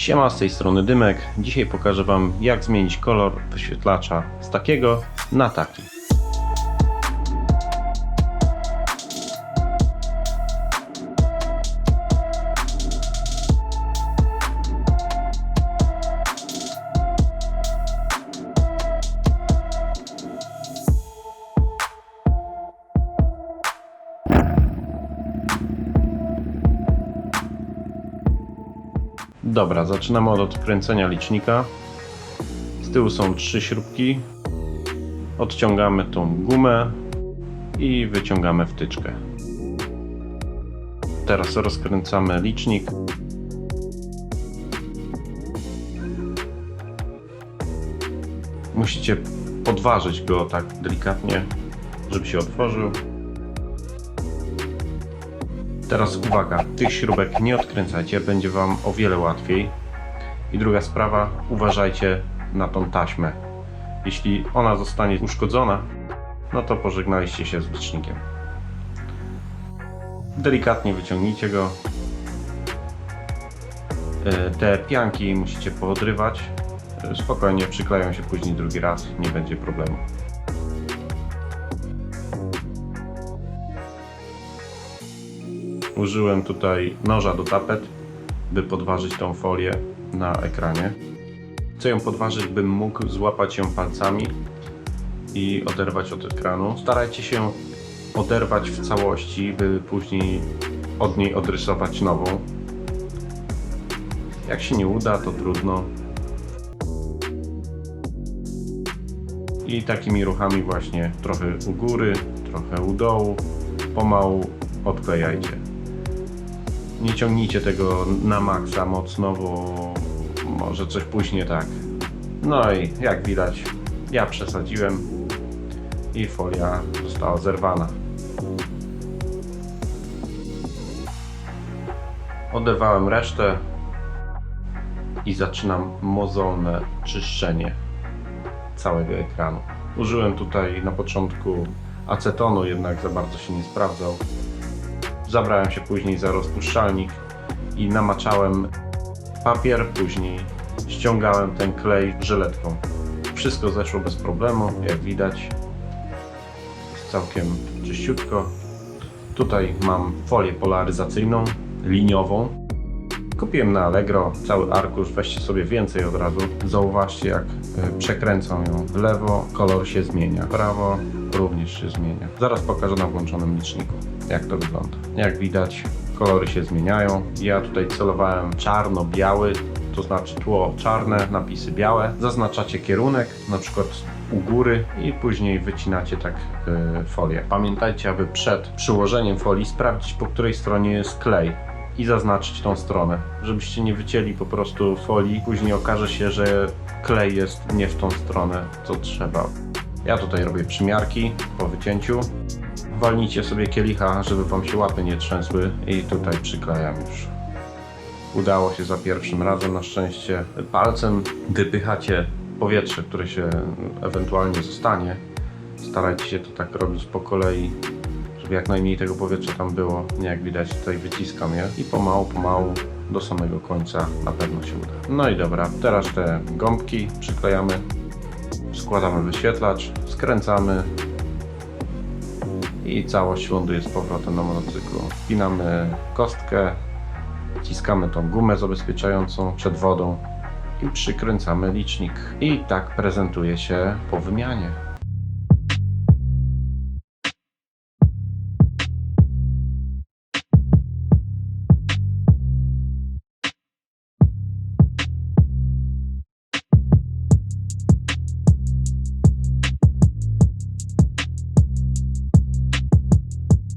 Siema, z tej strony Dymek. Dzisiaj pokażę Wam jak zmienić kolor wyświetlacza z takiego na taki. Dobra, zaczynamy od odkręcenia licznika. Z tyłu są trzy śrubki. Odciągamy tą gumę i wyciągamy wtyczkę. Teraz rozkręcamy licznik. Musicie podważyć go tak delikatnie, żeby się otworzył. Teraz uwaga, tych śrubek nie odkręcajcie, będzie Wam o wiele łatwiej. I druga sprawa, uważajcie na tą taśmę. Jeśli ona zostanie uszkodzona, no to pożegnaliście się z licznikiem. Delikatnie wyciągnijcie go. E, Te pianki musicie poodrywać. E, Spokojnie przykleją się później drugi raz, nie będzie problemu. Użyłem tutaj noża do tapet, by podważyć tą folię na ekranie. Chcę ją podważyć, bym mógł złapać ją palcami i oderwać od ekranu. Starajcie się oderwać w całości, by później od niej odrysować nową. Jak się nie uda, to trudno. I takimi ruchami właśnie trochę u góry, trochę u dołu, pomału odklejajcie. Nie ciągnijcie tego na maksa mocno, bo może coś później tak. No i jak widać, ja przesadziłem i folia została zerwana. Oderwałem resztę i zaczynam mozolne czyszczenie całego ekranu. Użyłem tutaj na początku acetonu, jednak za bardzo się nie sprawdzał. Zabrałem się później za rozpuszczalnik i namaczałem papier, później ściągałem ten klej żyletką. Wszystko zeszło bez problemu, jak widać. Całkiem czyściutko. Tutaj mam folię polaryzacyjną, liniową. Kupiłem na Allegro cały arkusz, weźcie sobie więcej od razu. Zauważcie jak e, przekręcam ją w lewo, kolor się zmienia. W prawo również się zmienia. Zaraz pokażę na włączonym liczniku jak to wygląda. Jak widać kolory się zmieniają. Ja tutaj celowałem czarno-biały, to znaczy tło czarne, napisy białe. Zaznaczacie kierunek, na przykład u góry i później wycinacie tak e, folię. Pamiętajcie, aby przed przyłożeniem folii sprawdzić po której stronie jest klej i zaznaczyć tą stronę, żebyście nie wycięli po prostu folii. Później okaże się, że klej jest nie w tą stronę, co trzeba. Ja tutaj robię przymiarki po wycięciu. Walnijcie sobie kielicha, żeby wam się łapy nie trzęsły i tutaj przyklejam już. Udało się za pierwszym razem na szczęście. Palcem wypychacie powietrze, które się ewentualnie zostanie. Starajcie się to tak robić po kolei, żeby jak najmniej tego powietrza tam było. Nie jak widać tutaj wyciskam je i pomału, pomału do samego końca na pewno się uda. No i dobra, teraz te gąbki przyklejamy. Składamy wyświetlacz, skręcamy i całość ląduje z powrotem na motocyklu. Wpinamy kostkę, wciskamy tą gumę zabezpieczającą przed wodą i przykręcamy licznik. I tak prezentuje się po wymianie.